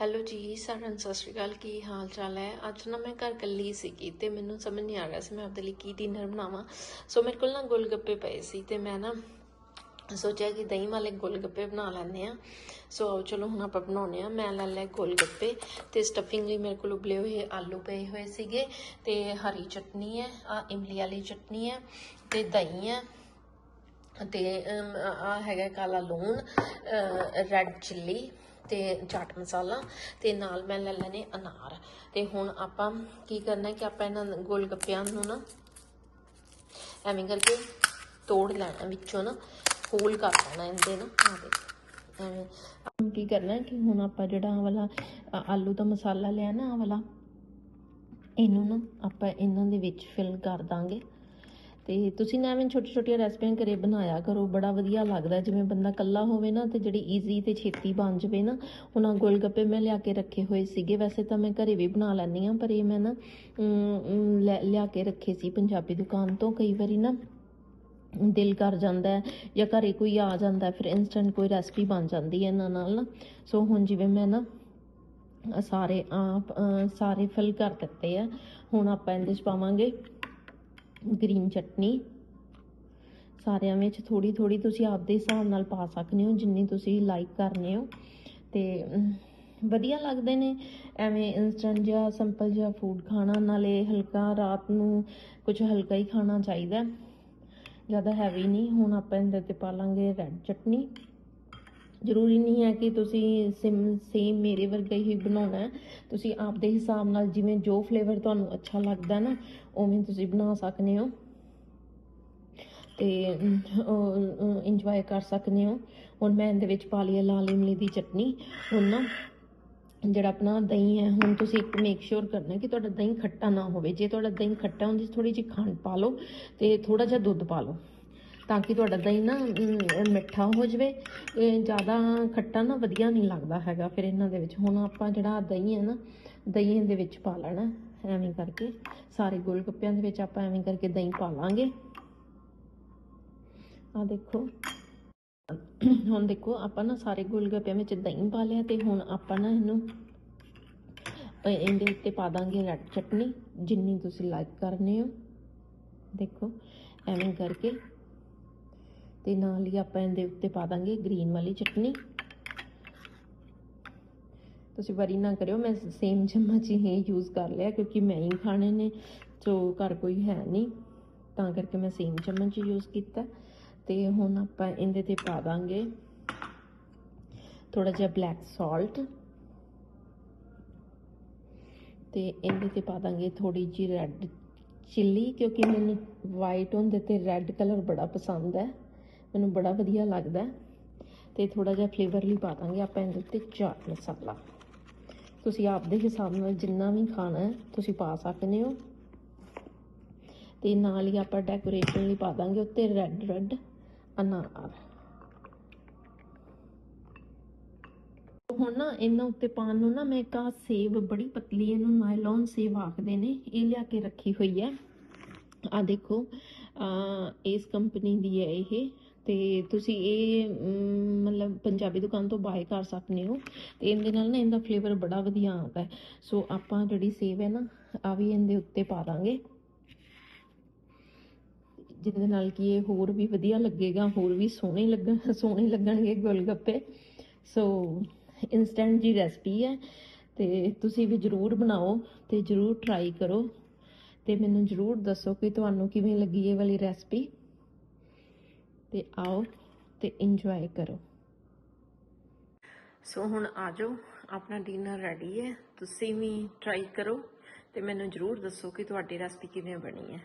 Hello ਜੀ, ਸਾਰਿਆਂ ਨੂੰ ਸਤਿ ਸ਼੍ਰੀ ਅਕਾਲ। ਕੀ ਹਾਲ ਚਾਲ ਹੈ? ਅੱਜ ਨਾ ਮੈਂ ਘਰ ਇਕੱਲੀ ਸੀਗੀ ਤੇ ਮੈਨੂੰ ਸਮਝ ਨਹੀਂ ਆ ਰਿਹਾ ਸੀ ਮੈਂ ਆਪਦੇ ਲਈ ਕੀ ਡਿਨਰ ਬਣਾਵਾਂ। ਸੋ ਮੇਰੇ ਕੋਲ ਨਾ ਗੋਲਗੱਪੇ ਪਏ ਸੀ ਤੇ ਮੈਂ ਨਾ ਸੋਚਿਆ ਕਿ ਦਹੀਂ ਵਾਲੇ ਗੋਲਗੱਪੇ ਬਣਾ ਲੈਂਦੇ ਆ ਸੋ ਆਓ ਚਲੋ ਹੁਣ ਆਪਾਂ ਬਣਾਉਨੇ ਆ ਮੈਂ ਲੈ ਲਿਆ ਗੋਲਗੱਪੇ ਤੇ ਸਟਫਿੰਗ ਲਈ ਮੇਰੇ ਕੋਲ ਉਬਲੇ ਹੋਏ ਆਲੂ ਪਏ ਹੋਏ ਸੀਗੇ ਤੇ ਹਰੀ ਚਟਨੀ ਹੈ, ਆ ਇਮਲੀ ਵਾਲੀ ਚਟਨੀ ਹੈ ਤੇ ਦਹੀਂ ਹੈ ਤੇ ਆ ਹੈਗਾ ਕਾਲਾ ਲੂਣ ਰੈੱਡ ਚਿੱਲੀ ਤੇ ਚਾਟ ਮਸਾਲਾ ਤੇ ਨਾਲ ਮੈਂ ਲੈ ਲੈਣੇ ਅਨਾਰ। ਤੇ ਹੁਣ ਆਪਾਂ ਕੀ ਕਰਨਾ ਕਿ ਆਪਾਂ ਇਹਨਾਂ ਗੋਲ ਗੱਪਿਆਂ ਨੂੰ ਨਾ ਐਵੇਂ ਕਰਕੇ ਤੋੜ ਲੈਣਾ, ਵਿੱਚੋਂ ਨਾ ਹੋਲ ਕਰ ਲੈਣਾ ਇਹਦੇ ਨਾ। ਆ ਦੇਖ, ਐਵੇਂ। ਹੁਣ ਕੀ ਕਰਨਾ ਕਿ ਹੁਣ ਆਪਾਂ ਜਿਹੜਾ ਆਹ ਵਾਲਾ ਆਲੂ ਦਾ ਮਸਾਲਾ ਲਿਆ ਨਾ ਆ ਵਾਲਾ, ਇਹਨੂੰ ਨਾ ਆਪਾਂ ਇਹਨਾਂ ਦੇ ਵਿੱਚ ਫਿਲ ਕਰ ਦਾਂਗੇ। ਤੇ ਤੁਸੀਂ ਨਾ ਐਵੇਂ ਛੋਟੀ ਛੋਟੀਆਂ ਰੈਸਪੀਆਂ ਘਰੇ ਬਣਾਇਆ ਕਰੋ, ਬੜਾ ਵਧੀਆ ਲੱਗਦਾ ਜਿਵੇਂ ਬੰਦਾ ਕੱਲਾ ਹੋਵੇ ਨਾ ਤੇ ਜਿਹੜੀ ਈਜ਼ੀ ਤੇ ਛੇਤੀ ਬਣ ਜਵੇ ਨਾ, ਉਹਨਾਂ ਗੋਲਗੱਪੇ ਮੈਂ ਲਿਆ ਕੇ ਰੱਖੇ ਹੋਏ ਸੀਗੇ। ਵੈਸੇ ਤਾਂ ਮੈਂ ਘਰੇ ਵੀ ਬਣਾ ਲੈਂਦੀ ਆ ਪਰ ਇਹ ਮੈਂ ਨਾ ਲੈ- ਲਿਆ ਕੇ ਰੱਖੇ ਸੀ ਪੰਜਾਬੀ ਦੁਕਾਨ ਤੋਂ। ਕਈ ਵਾਰੀ ਨਾ ਦਿਲ ਕਰ ਜਾਂਦਾ ਹੈ ਜਾਂ ਘਰੇ ਕੋਈ ਆ ਜਾਂਦਾ ਫਿਰ ਇਨਸਟੈਂਟ ਕੋਈ ਰੈਸਪੀ ਬਣ ਜਾਂਦੀ ਹੈ ਇਹਨਾਂ ਨਾਲ ਨਾ। ਸੋ ਹੁਣ ਜਿਵੇਂ ਮੈਂ ਨਾ ਸਾਰੇ ਆਪ ਸਾਰੇ ਫਿਲ ਕਰ ਦਿੱਤੇ ਆ। ਹੁਣ ਆਪਾਂ ਇਹਦੇ ਚ ਪਾਵਾਂਗੇ ਗ੍ਰੀਨ ਚਟਨੀ। ਸਾਰਿਆਂ ਵਿੱਚ ਥੋੜੀ ਥੋੜੀ ਤੁਸੀਂ ਆਪਦੇ ਹਿਸਾਬ ਨਾਲ ਪਾ ਸਕਦੇ ਹੋ, ਜਿੰਨੀ ਤੁਸੀਂ ਲਾਈਕ ਕਰਨੇ ਹੋ। ਤੇ, ਵਧੀਆ ਲੱਗਦੇ ਨੇ। ਐਵੇਂ ਇਨਸਟੈਂਟ ਜਿਹਾ ਸਿੰਪਲ ਜਿਹਾ ਫੂਡ ਖਾਣਾ, ਨਾਲੇ ਹਲਕਾ ਰਾਤ ਨੂੰ ਕੁਝ ਹਲਕਾ ਹੀ ਖਾਣਾ ਚਾਹੀਦਾ। ਜ਼ਿਆਦਾ ਹੈਵੀ ਨਹੀਂ। ਹੁਣ ਆਪਾਂ ਇਹਦੇ ਤੇ ਪਾ ਲਾਂਗੇ ਰੈੱਡ ਚਟਨੀ। ਜ਼ਰੂਰੀ ਨਹੀਂ ਹੈ ਕਿ ਤੁਸੀਂ ਸਿਮ ਸੇਮ ਮੇਰੇ ਵਰਗਾ ਹੀ ਬਣਾਉਣਾ ਤੁਸੀਂ ਆਪਦੇ ਹਿਸਾਬ ਨਾਲ ਜਿਵੇਂ ਜੋ ਫਲੇਵਰ ਤੁਹਾਨੂੰ ਅੱਛਾ ਲੱਗਦਾ ਨਾ, ਉਵੇਂ ਤੁਸੀਂ ਬਣਾ ਸਕਦੇ ਹੋ। ਤੇ ਇੰਜੋਏ ਕਰ ਸਕਦੇ ਹੋ। ਹੁਣ ਮੈਂ ਇਹਦੇ ਵਿੱਚ ਪਾ ਲਈ ਹੈ ਲਾਲ ਇਮਲੀ ਦੀ ਚਟਨੀ। ਹੁਣ ਨਾ, ਜਿਹੜਾ ਆਪਣਾ ਦਹੀਂ ਹੈ, ਹੁਣ ਤੁਸੀਂ ਇੱਕ ਮੇਕ ਸ਼ੋਰ ਕਰਨਾ ਕਿ ਤੁਹਾਡਾ ਦਹੀਂ ਖੱਟਾ ਨਾ ਹੋਵੇ। ਜੇ ਤੁਹਾਡਾ ਦਹੀਂ ਖੱਟਾ ਹੁੰਦੀ ਥੋੜੀ ਜਿਹੀ ਖੰਡ ਪਾ ਲਓ ਤੇ ਥੋੜਾ ਜਿਹਾ ਦੁੱਧ ਪਾ ਲਓ। ਤਾਂ ਕਿ ਤੁਹਾਡਾ ਦਹੀਂ ਨਾ ਮਿੱਠਾ ਹੋ ਜਵੇ। ਇਹ ਜ਼ਿਆਦਾ ਖੱਟਾ ਨਾ ਵਧੀਆ ਨਹੀਂ ਲੱਗਦਾ ਹੈਗਾ। ਫਿਰ ਇਹਨਾਂ ਦੇ ਵਿੱਚ ਹੁਣ ਆਪਾਂ ਜਿਹੜਾ ਦਹੀਂ ਹੈ ਨਾ, ਦਹੀਂ ਦੇ ਵਿੱਚ ਪਾ ਲੈਣਾ ਐਵੇਂ ਕਰਕੇ। ਸਾਰੇ ਗੋਲ ਗੱਪਿਆਂ ਦੇ ਵਿੱਚ ਆਪਾਂ ਐਵੇਂ ਕਰਕੇ ਦਹੀਂ ਪਾ ਲਾਂਗੇ। ਆ ਦੇਖੋ। ਹੁਣ ਦੇਖੋ, ਆਪਾਂ ਨਾ ਸਾਰੇ ਗੋਲਗੱਪਿਆਂ ਵਿੱਚ ਦਹੀਂ ਪਾ ਲਿਆ ਤੇ ਹੁਣ ਆਪਾਂ ਨਾ ਇਹਨੂੰ ਇਹਦੇ ਉੱਤੇ ਪਾ ਦਾਂਗੇ ਰੈੱਡ ਚਟਨੀ, ਜਿੰਨੀ ਤੁਸੀਂ ਲਾਈਕ ਕਰਨੇ ਹੋ। ਦੇਖੋ, ਐਵੇਂ ਕਰਕੇ। ਤੇ ਨਾਲ ਹੀ ਆਪਾਂ ਇਹਦੇ ਉੱਤੇ ਪਾ ਦਾਂਗੇ ਗ੍ਰੀਨ ਵਾਲੀ ਚਟਨੀ। ਤੁਸੀਂ ਵਰੀ ਨਾ ਕਰਿਓ, ਮੈਂ ਸੇਮ ਚਮਚ ਹੀ ਯੂਜ਼ ਕਰ ਲਿਆ ਕਿਉਂਕਿ ਮੈਂ ਹੀ ਖਾਣੇ ਨੇ ਸੋ ਘਰ ਕੋਈ ਹੈ ਨਹੀਂ, ਤਾਂ ਕਰਕੇ ਮੈਂ ਸੇਮ ਚਮਚ ਯੂਜ਼ ਕੀਤਾ। ਤੇ ਹੁਣ ਆਪਾਂ ਇਹਦੇ ਤੇ ਪਾ ਦਾਂਗੇ ਥੋੜਾ ਜਿਹਾ ਬਲੈਕ ਸਾਲਟ ਤੇ ਇਹਦੇ ਤੇ ਪਾ ਦਾਂਗੇ ਥੋੜੀ ਜਿਹੀ ਰੈੱਡ ਚਿੱਲੀ ਕਿਉਂਕਿ ਮੈਨੂੰ ਵਾਈਟ ਹੁੰਦੇ ਤੇ ਰੈੱਡ ਕਲਰ ਬੜਾ ਪਸੰਦ ਹੈ। ਮੈਨੂੰ ਬੜਾ ਵਧੀਆ ਲੱਗਦਾ ਹੈ। ਤੇ ਥੋੜਾ ਜਿਹਾ ਫਲੇਵਰ ਲਈ ਪਾ ਦਾਂਗੇ ਆਪਾਂ ਇਹਦੇ ਉੱਤੇ ਚਾਟ ਮਸਾਲਾ। ਤੁਸੀਂ ਆਪਦੇ ਹਿਸਾਬ ਨਾਲ ਜਿੰਨਾ ਵੀ ਖਾਣਾ ਹੈ, ਤੁਸੀਂ ਪਾ ਸਕਦੇ ਹੋ। ਤੇ ਨਾਲ ਹੀ ਆਪਾਂ ਡੈਕੋਰੇਸ਼ਨ ਲਈ ਪਾ ਦਾਂਗੇ ਉੱਤੇ ਰੈੱਡ ਰੈੱਡ ਅਨਾਰ। ਹੁਣ ਨਾ ਇਹਨਾਂ ਉੱਤੇ ਪਾਉਣ ਨੂੰ ਨਾ ਮੈਂ ਇੱਕ ਆਹ ਸੇਬ ਬੜੀ ਪਤਲੀ, ਇਹਨੂੰ ਨਾਇਲੌਨ ਸੇਬ ਆਖਦੇ ਨੇ, ਇਹ ਲਿਆ ਕੇ ਰੱਖੀ ਹੋਈ ਹੈ। ਆ ਦੇਖੋ ਇਸ ਕੰਪਨੀ ਦੀ ਹੈ ਇਹ। ਤੇ ਤੁਸੀਂ ਇਹ ਮਤਲਬ ਪੰਜਾਬੀ ਦੁਕਾਨ ਤੋਂ ਬਾਏ ਕਰ ਸਕਦੇ ਹੋ। ਤੇ ਇਹਦੇ ਨਾਲ ਨਾ ਇਹਦਾ ਫਲੇਵਰ ਬੜਾ ਵਧੀਆ ਆਉਂਦਾ ਸੋ ਆਪਾਂ ਜਿਹੜੀ ਸੇਵ ਹੈ ਨਾ ਆ ਵੀ ਇਹਦੇ ਉੱਤੇ ਪਾ ਦਾਂਗੇ। ਜਿਹਦੇ ਨਾਲ ਕਿ ਇਹ ਹੋਰ ਵੀ ਵਧੀਆ ਲੱਗੇਗਾ, ਹੋਰ ਵੀ ਸੋਹਣੇ ਲੱਗਣ ਸੋਹਣੇ ਲੱਗਣਗੇ ਗੋਲਗੱਪੇ। ਸੋ ਇਨਸਟੈਂਟ ਜੀ ਰੈਸਪੀ ਹੈ। ਤੇ ਤੁਸੀਂ ਵੀ ਜਰੂਰ ਬਣਾਓ ਤੇ ਜਰੂਰ ਟਰਾਈ ਕਰੋ। ਤੇ ਮੈਨੂੰ ਜਰੂਰ ਦੱਸੋ ਕਿ ਤੁਹਾਨੂੰ ਕਿਵੇਂ ਲੱਗੀ ਇਹ ਵਾਲੀ ਰੈਸਪੀ ਤੇ ਆਓ ਤੇ ਇੰਜੋਏ ਕਰੋ। ਸੋ ਹੁਣ ਆ ਜਾਓ, ਆਪਣਾ ਡਿਨਰ ਰੈਡੀ ਹੈ। ਤੁਸੀਂ ਵੀ ਟਰਾਈ ਕਰੋ ਤੇ ਮੈਨੂੰ ਜਰੂਰ ਦੱਸੋ ਕਿ ਤੁਹਾਡੀ ਰੈਸਪੀ ਕਿਵੇਂ ਬਣੀ ਹੈ।